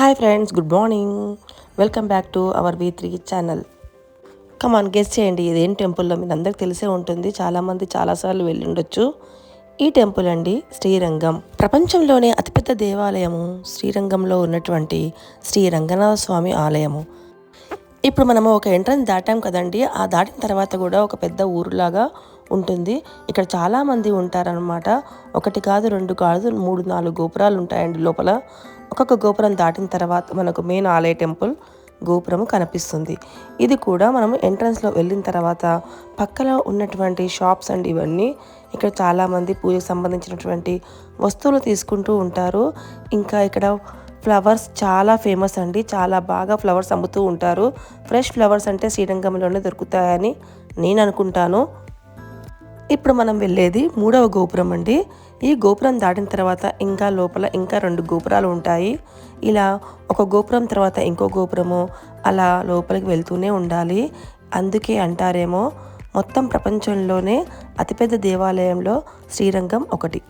Hi friends good morning welcome back to our V three channel come on guess చేయండి. ఇదేం టెంపుల్లో మీకు అందరికి తెలిసే ఉంటుంది. చాలామంది చాలాసార్లు వెళ్ళి ఉండొచ్చు. ఈ టెంపుల్ అండి శ్రీరంగం. ప్రపంచంలోనే అతిపెద్ద దేవాలయము. శ్రీరంగంలో ఉన్నటువంటి శ్రీ రంగనాథ స్వామి ఆలయము. ఇప్పుడు మనము ఒక ఎంట్రన్స్ దాటాం కదండి. ఆ దాటిన తర్వాత కూడా ఒక పెద్ద ఊరులాగా ఉంటుంది. ఇక్కడ చాలామంది ఉంటారనమాట ఒకటి కాదు రెండు కాదు మూడు నాలుగు గోపురాలు ఉంటాయండి లోపల. ఒక్కొక్క గోపురం దాటిన తర్వాత మనకు మెయిన్ ఆలయ టెంపుల్ గోపురం కనిపిస్తుంది. ఇది కూడా మనం ఎంట్రన్స్లో వెళ్ళిన తర్వాత పక్కన ఉన్నటువంటి షాప్స్ అండి ఇవన్నీ ఇక్కడ చాలామంది పూజకు సంబంధించినటువంటి వస్తువులు తీసుకుంటూ ఉంటారు. ఇంకా ఇక్కడ ఫ్లవర్స్ చాలా ఫేమస్ అండి. చాలా బాగా ఫ్లవర్స్ అమ్ముతూ ఉంటారు. ఫ్రెష్ ఫ్లవర్స్ అంటే శ్రీరంగంలోనే దొరుకుతాయని నేను అనుకుంటాను. ఇప్పుడు మనం వెళ్ళేది మూడవ గోపురం అండి. ఈ గోపురం దాటిన తర్వాత ఇంకా లోపల ఇంకా రెండు గోపురాలు ఉంటాయి. ఇలా ఒక గోపురం తర్వాత ఇంకో గోపురము అలా లోపలికి వెళ్తూనే ఉండాలి. అందుకే అంటారేమో మొత్తం ప్రపంచంలోనే అతిపెద్ద దేవాలయంలో శ్రీరంగం ఒకటి.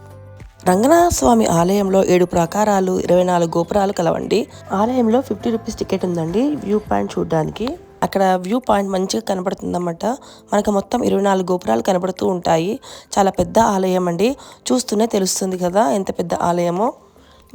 రంగనాథ స్వామి ఆలయంలో ఏడు ప్రాకారాలు ఇరవై నాలుగు గోపురాలు కలవండి. ఆలయంలో ఫిఫ్టీ రూపీస్ టికెట్ ఉందండి. వ్యూ పాయింట్ చూడడానికి. అక్కడ వ్యూ పాయింట్ మంచిగా కనబడుతుందన్నమాట. మనకు మొత్తం ఇరవై నాలుగు గోపురాలు కనబడుతూ ఉంటాయి. చాలా పెద్ద ఆలయం అండి. చూస్తూనే తెలుస్తుంది కదా ఎంత పెద్ద ఆలయమో.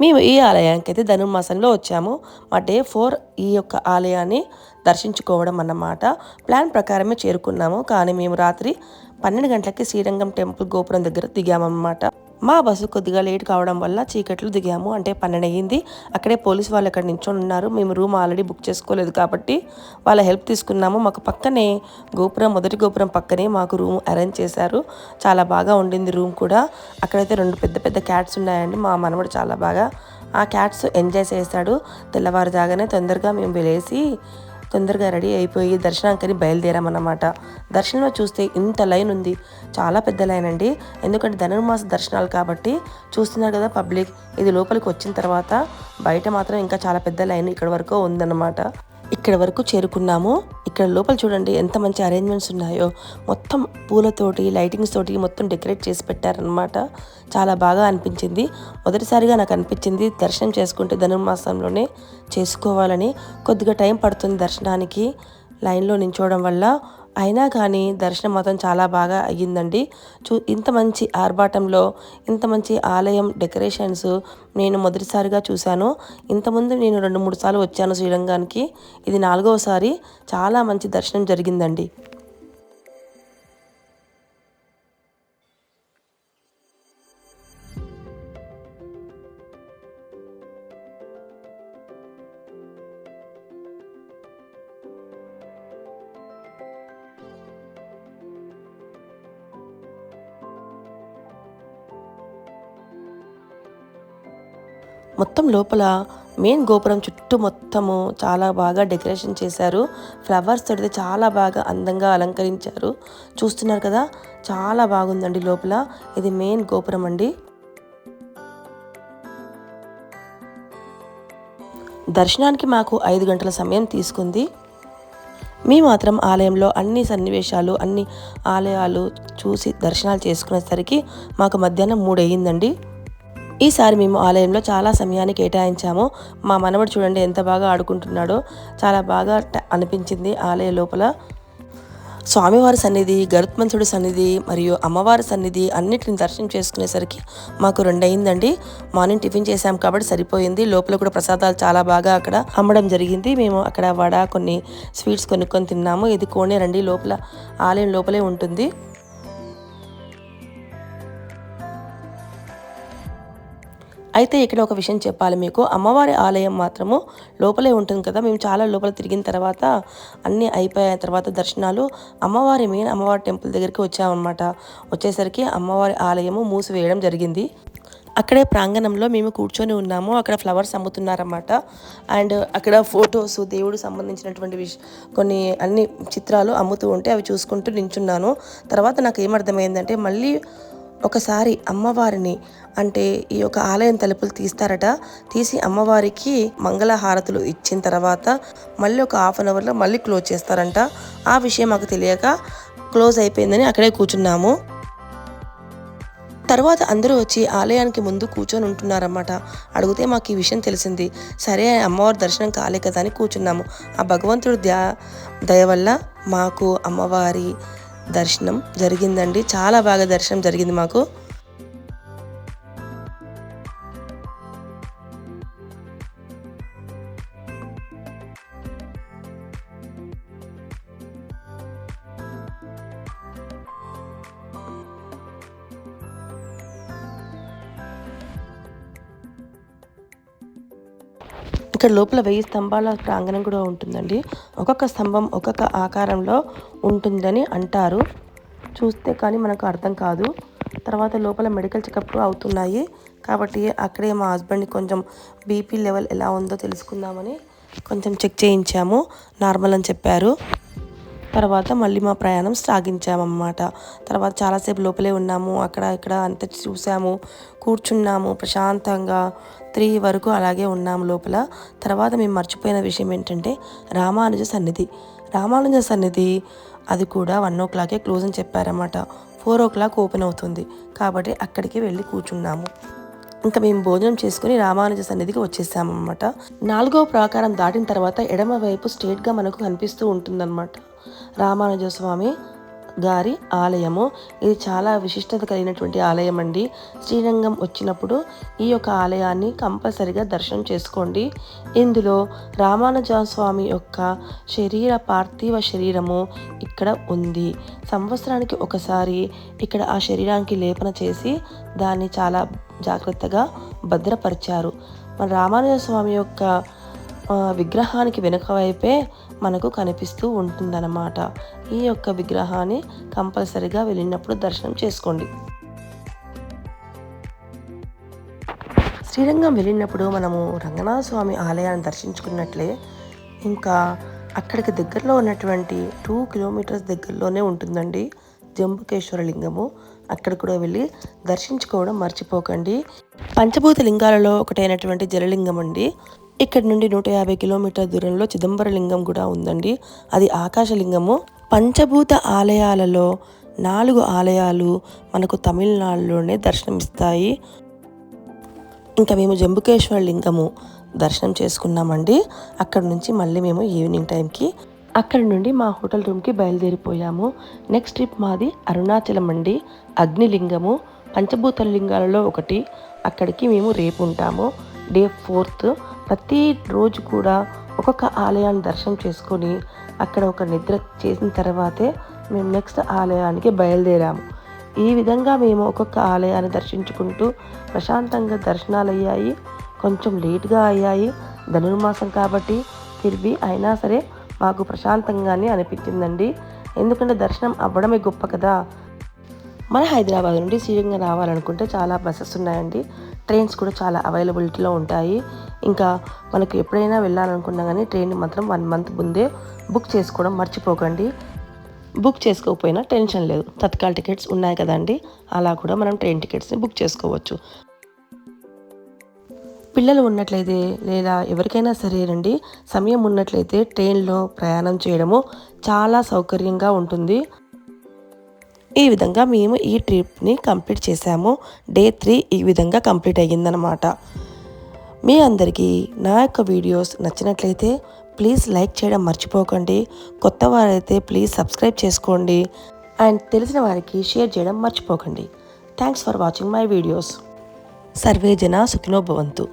మేము ఈ ఆలయానికి అయితే ధనుర్మాసంలో వచ్చాము. మా డే ఫోర్ ఈ యొక్క ఆలయాన్ని దర్శించుకోవడం అన్నమాట. ప్లాన్ ప్రకారమే చేరుకున్నాము. కానీ మేము రాత్రి పన్నెండు గంటలకి శ్రీరంగం టెంపుల్ గోపురం దగ్గర దిగామన్నమాట. మా బస్సు కొద్దిగా లేట్ కావడం వల్ల చీకట్లు దిగాము. అంటే పన్నెండు అయ్యింది అక్కడే పోలీస్ వాళ్ళు అక్కడ నించొని ఉన్నారు. మేము రూమ్ ఆల్రెడీ బుక్ చేసుకోలేదు కాబట్టి వాళ్ళ హెల్ప్ తీసుకున్నాము. మాకు పక్కనే గోపురం మొదటి గోపురం పక్కనే మాకు రూమ్ అరేంజ్ చేశారు. చాలా బాగా ఉండింది రూమ్ కూడా. అక్కడైతే రెండు పెద్ద పెద్ద క్యాట్స్ ఉన్నాయండి. మా మనవడు చాలా బాగా ఆ క్యాట్స్ ఎంజాయ్ చేశాడు. తెల్లవారుజాగానే తొందరగా మేము వెళ్ళేసి తొందరగా రెడీ అయిపోయి దర్శనానికి బయలుదేరామన్నమాట. దర్శనంలో చూస్తే ఇంత లైన్ ఉంది. చాలా పెద్ద లైన్ అండి. ఎందుకంటే ధనుర్మాస దర్శనాలు కాబట్టి చూస్తున్నారు కదా పబ్లిక్. ఇది లోపలికి వచ్చిన తర్వాత బయట మాత్రం ఇంకా చాలా పెద్ద లైన్ ఇక్కడ వరకు ఉందన్నమాట. ఇక్కడ వరకు చేరుకున్నాము. ఇక్కడ లోపల చూడండి ఎంత మంచి అరేంజ్మెంట్స్ ఉన్నాయో. మొత్తం పూలతోటి లైటింగ్స్ తోటి మొత్తం డెకరేట్ చేసి పెట్టారనమాట చాలా బాగా అనిపించింది. మొదటిసారిగా నాకు అనిపించింది దర్శనం చేసుకుంటే ధనుర్మాసంలోనే చేసుకోవాలని. కొద్దిగా టైం పడుతుంది దర్శనానికి. లైన్లో నించోవడం వల్ల అయినా కానీ దర్శనం మాత్రం చాలా బాగా అయ్యిందండి. చూ ఇంత మంచి ఆర్భాటంలో ఇంత మంచి ఆలయం డెకరేషన్స్ నేను మొదటిసారిగా చూశాను. ఇంతకుముందు నేను రెండు మూడు సార్లు వచ్చాను శ్రీరంగానికి. ఇది నాలుగవసారి. చాలా మంచి దర్శనం జరిగిందండి. మొత్తం లోపల మెయిన్ గోపురం చుట్టూ మొత్తము చాలా బాగా డెకరేషన్ చేశారు. ఫ్లవర్స్ తోటి చాలా బాగా అందంగా అలంకరించారు. చూస్తున్నారు కదా చాలా బాగుందండి లోపల. ఇది మెయిన్ గోపురం అండి. దర్శనానికి మాకు ఐదు గంటల సమయం తీసుకుంది. మీ మాత్రం ఆలయంలో అన్ని సన్నివేశాలు అన్ని ఆలయాలు చూసి దర్శనాలు చేసుకునేసరికి మాకు మధ్యాహ్నం మూడు అయ్యిందండి ఈసారి మేము ఆలయంలో చాలా సమయాన్ని కేటాయించాము. మా మనవడు చూడండి ఎంత బాగా ఆడుకుంటున్నాడో. చాలా బాగా అనిపించింది ఆలయ లోపల. స్వామివారి సన్నిధి గరుత్మంతుడి సన్నిధి మరియు అమ్మవారి సన్నిధి అన్నిటిని దర్శనం చేసుకునేసరికి మాకు రెండయిందండి. మార్నింగ్ టిఫిన్ చేసాం కాబట్టి సరిపోయింది. లోపల కూడా ప్రసాదాలు చాలా బాగా అక్కడ అమ్మడం జరిగింది. మేము అక్కడ వడ కొన్ని స్వీట్స్ కొనుక్కొని తిన్నాము. ఇది కోనేరండి లోపల ఆలయం లోపలే ఉంటుంది. అయితే ఇక్కడ ఒక విషయం చెప్పాలి మీకు. అమ్మవారి ఆలయం మాత్రము లోపలే ఉంటుంది కదా. మేము చాలా లోపల తిరిగిన తర్వాత అన్నీ అయిపోయిన తర్వాత దర్శనాలు అమ్మవారి మెయిన్ అమ్మవారి టెంపుల్ దగ్గరికి వచ్చామన్నమాట. వచ్చేసరికి అమ్మవారి ఆలయము మూసివేయడం జరిగింది. అక్కడే ప్రాంగణంలో మేము కూర్చొని ఉన్నాము. అక్కడ ఫ్లవర్స్ అమ్ముతున్నారన్నమాట. అండ్ అక్కడ ఫొటోస్ దేవుడు సంబంధించినటువంటి విష కొన్ని అన్ని చిత్రాలు అమ్ముతూ ఉంటే అవి చూసుకుంటూ నించున్నాను. తర్వాత నాకు ఏమర్థమైందంటే మళ్ళీ ఒకసారి అమ్మవారిని అంటే ఈ యొక్క ఆలయం తలుపులు తీస్తారట. తీసి అమ్మవారికి మంగళహారతులు ఇచ్చిన తర్వాత మళ్ళీ ఒక హాఫ్ అన్ అవర్లో మళ్ళీ క్లోజ్ చేస్తారంట. ఆ విషయం మాకు తెలియక క్లోజ్ అయిపోయిందని అక్కడే కూర్చున్నాము. తర్వాత అందరూ వచ్చి ఆలయానికి ముందు కూర్చొని ఉంటున్నారన్నమాట. అడిగితే మాకు ఈ విషయం తెలిసింది. సరే అమ్మవారి దర్శనం కాలే కదా అని కూర్చున్నాము. ఆ భగవంతుడు ధ్యా దయ వల్ల మాకు అమ్మవారి దర్శనం జరిగిందండి. చాలా బాగా దర్శనం జరిగింది మాకు. ఇక్కడ లోపల వెయ్యి స్తంభాల ప్రాంగణం కూడా ఉంటుందండి. ఒక్కొక్క స్తంభం ఒక్కొక్క ఆకారంలో ఉంటుందని అంటారు. చూస్తే కానీ మనకు అర్థం కాదు. తర్వాత లోపల మెడికల్ చెకప్ అవుతున్నాయి. కాబట్టి అక్కడే మా హస్బెండ్ కొంచెం బీపీ లెవెల్ ఎలా ఉందో తెలుసుకుందామని కొంచెం చెక్ చేయించాము. నార్మల్ అని చెప్పారు. తర్వాత మళ్ళీ మా ప్రయాణం సాగించామన్నమాట. తర్వాత చాలాసేపు లోపలే ఉన్నాము. అక్కడ ఇక్కడ అంత చూసాము. కూర్చున్నాము ప్రశాంతంగా. త్రీ వరకు అలాగే ఉన్నాము లోపల. తర్వాత మేము మర్చిపోయిన విషయం ఏంటంటే రామానుజ సన్నిధి. రామానుజ సన్నిధి అది కూడా వన్ ఓ క్లాకే క్లోజ్ అని చెప్పారన్నమాట. ఫోర్ ఓ క్లాక్ ఓపెన్ అవుతుంది. కాబట్టి అక్కడికి వెళ్ళి కూర్చున్నాము. ఇంకా మేము భోజనం చేసుకుని రామానుజ సన్నిధికి వచ్చేసామన్నమాట. నాలుగవ ప్రాకారం దాటిన తర్వాత ఎడమ వైపు స్ట్రేట్గా మనకు కనిపిస్తూ ఉంటుందన్నమాట. రామానుజ స్వామి గారి ఆలయము. ఇది చాలా విశిష్టత కలిగినటువంటి ఆలయం అండి. శ్రీరంగం వచ్చినప్పుడు ఈ యొక్క ఆలయాన్ని కంపల్సరిగా దర్శనం చేసుకోండి. ఇందులో రామానుజ స్వామి యొక్క శరీర పార్థివ శరీరము ఇక్కడ ఉంది. సంవత్సరానికి ఒకసారి ఇక్కడ ఆ శరీరానికి లేపన చేసి దాన్ని చాలా జాగ్రత్తగా భద్రపరిచారు. మన రామానుజ స్వామి యొక్క విగ్రహానికి వెనుక వైపే మనకు కనిపిస్తూ ఉంటుందన్నమాట. ఈ యొక్క విగ్రహాన్ని కంపల్సరిగా వెళ్ళినప్పుడు దర్శనం చేసుకోండి. శ్రీరంగం వెళ్ళినప్పుడు మనము రంగనాథ స్వామి ఆలయాన్ని దర్శించుకున్నట్లే ఇంకా అక్కడికి దగ్గరలో ఉన్నటువంటి టూ కిలోమీటర్స్ దగ్గరలోనే ఉంటుందండి. జంబుకేశ్వర లింగము. అక్కడ కూడా వెళ్ళి దర్శించుకోవడం మర్చిపోకండి. పంచభూత లింగాలలో ఒకటైనటువంటి జలలింగం అండి ఇక్కడ నుండి నూట యాభై కిలోమీటర్ దూరంలో చిదంబర లింగం కూడా ఉందండి. అది ఆకాశలింగము. పంచభూత ఆలయాలలో నాలుగు ఆలయాలు మనకు తమిళనాడులోనే దర్శనమిస్తాయి. ఇంకా మేము జంబుకేశ్వర లింగము దర్శనం చేసుకున్నామండి. అక్కడ నుంచి మళ్ళీ మేము ఈవినింగ్ టైంకి అక్కడ నుండి మా హోటల్ రూమ్కి బయలుదేరిపోయాము. నెక్స్ట్ ట్రిప్ మాది అరుణాచలం అండి. అగ్నిలింగము పంచభూత లింగాలలో ఒకటి. అక్కడికి మేము రేపు ఉంటాము. డే ఫోర్త్ ప్రతి రోజు కూడా ఒక్కొక్క ఆలయాన్ని దర్శనం చేసుకొని అక్కడ ఒక నిద్ర చేసిన తర్వాతే మేము నెక్స్ట్ ఆలయానికి బయలుదేరాము. ఈ విధంగా మేము ఒక్కొక్క ఆలయాన్ని దర్శించుకుంటూ ప్రశాంతంగా దర్శనాలు అయ్యాయి. కొంచెం లేట్గా అయ్యాయి. ధనుర్మాసం కాబట్టి తిరిగి అయినా సరే మాకు ప్రశాంతంగానే అనిపించిందండి. ఎందుకంటే దర్శనం అవ్వడమే గొప్ప కదా. మన హైదరాబాద్ నుండి శ్రీరంగం రావాలనుకుంటే చాలా బస్సెస్ ఉన్నాయండి. ట్రైన్స్ కూడా చాలా అవైలబిలిటీలో ఉంటాయి. ఇంకా మనకు ఎప్పుడైనా వెళ్ళాలనుకున్నా కానీ ట్రైన్ మాత్రం వన్ మంత్ ముందే బుక్ చేసుకోవడం మర్చిపోకండి. బుక్ చేసుకోకపోయినా టెన్షన్ లేదు. తత్కాల్ టికెట్స్ ఉన్నాయి కదండి. అలా కూడా మనం ట్రైన్ టికెట్స్ని బుక్ చేసుకోవచ్చు. పిల్లలు ఉన్నట్లయితే లేదా ఎవరికైనా సరేనండి సమయం ఉన్నట్లయితే ట్రైన్లో ప్రయాణం చేయడము చాలా సౌకర్యంగా ఉంటుంది. ఈ విధంగా మేము ఈ ట్రిప్ని కంప్లీట్ చేసాము డే త్రీ ఈ విధంగా కంప్లీట్ అయ్యిందనమాట మీ అందరికీ నా యొక్క వీడియోస్ నచ్చినట్లయితే ప్లీజ్ లైక్ చేయడం మర్చిపోకండి. కొత్త వారైతే ప్లీజ్ సబ్స్క్రైబ్ చేసుకోండి. అండ్ తెలిసిన వారికి షేర్ చేయడం మర్చిపోకండి. Thanks for watching my videos. Survey జన సుఖినో భవంతు.